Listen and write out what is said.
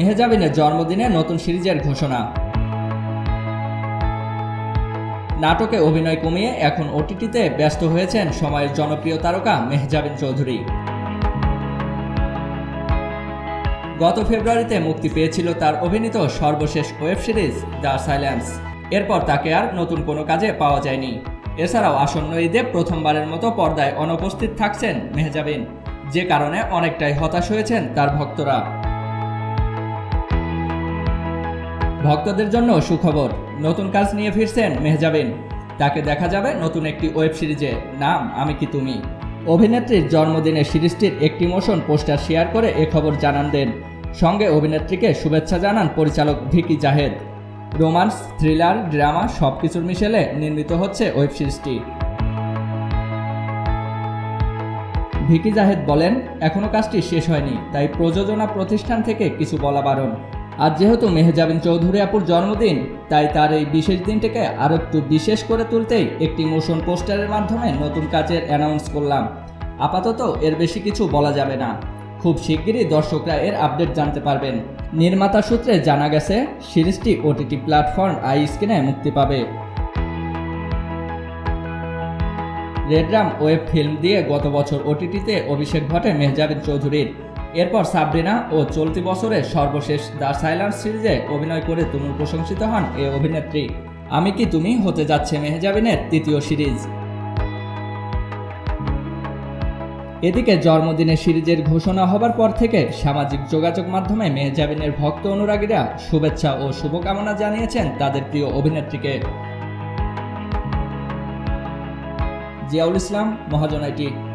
মেহজাবিনের জন্মদিনে নতুন সিরিজের ঘোষণা? নাটকে অভিনয় কমিয়ে এখন ওটিটিতে ব্যস্ত হয়েছেন সময়ের জনপ্রিয় তারকা মেহজাবিন চৌধুরী। গত ফেব্রুয়ারিতে মুক্তি পেয়েছিল তার অভিনীত সর্বশেষ ওয়েব সিরিজ দ্য সাইলেন্স। এরপর তাকে আর নতুন কোনো কাজে পাওয়া যায়নি। এছাড়াও আসন্ন ঈদে প্রথমবারের মতো পর্দায় অনুপস্থিত থাকছেন মেহজাবিন, যে কারণে অনেকটাই হতাশ হয়েছেন তার ভক্তরা। ভক্তদের জন্য সুখবর। নতুন কাজ নিয়ে ফিরছেন মেহজাবিন। তাকে দেখা যাবে নতুন একটি ওয়েব সিরিজে। নাম, আমি কি তুমি? অভিনেত্রীর জন্মদিনে সিরিজটির একটি মোশন পোস্টার শেয়ার করে এ খবর জানান দেন। সঙ্গে অভিনেত্রীকে শুভেচ্ছা জানান পরিচালক Vicky Jahed. Romance, thriller, drama সব কিছুর মিশেলে নির্মিত হচ্ছে ওয়েব সিরিজটি। ভিকি জাহেদ বলেন এখনও কাজটি শেষ হয়নি, তাই প্রযোজনা প্রতিষ্ঠান থেকে কিছু বলা বারণ। আর যেহেতু মেহজাবিন চৌধুরী আপুর জন্মদিন, তাই তার এই বিশেষ দিনটাকে আরও একটু বিশেষ করে তুলতেই একটি মোশন পোস্টারের মাধ্যমে নতুন কাজের অ্যানাউন্স করলাম। আপাতত এর বেশি কিছু বলা যাবে না। খুব শিগগিরই দর্শকরা এর আপডেট জানতে পারবেন। নির্মাতা সূত্রে জানা গেছে, সিরিজটি ওটিটি প্ল্যাটফর্ম আই স্ক্রিনে মুক্তি পাবে। রেডরাম ওয়েব ফিল্ম দিয়ে গত বছর ওটিটিতে অভিষেক ঘটে মেহজাবিন চৌধুরীর। এরপর সাবরিনা ও চলতি বছরের সর্বশেষ দ্য সাইলেন্স সিরিজে অভিনয় করে তুমুল প্রশংসিত হন এ অভিনেত্রী। আমি কি তুমি হতে যাচ্ছে মেহজাবিনের তৃতীয় সিরিজ? এদিকে জন্মদিনের সিরিজের ঘোষণা হবার পর থেকে সামাজিক যোগাযোগ মাধ্যমে মেহজাবিনের ভক্ত অনুরাগীরা শুভেচ্ছা ও শুভকামনা জানিয়েছেন তাদের প্রিয় অভিনেত্রীকে। জিয়াউল ইসলাম মহাজনাইটি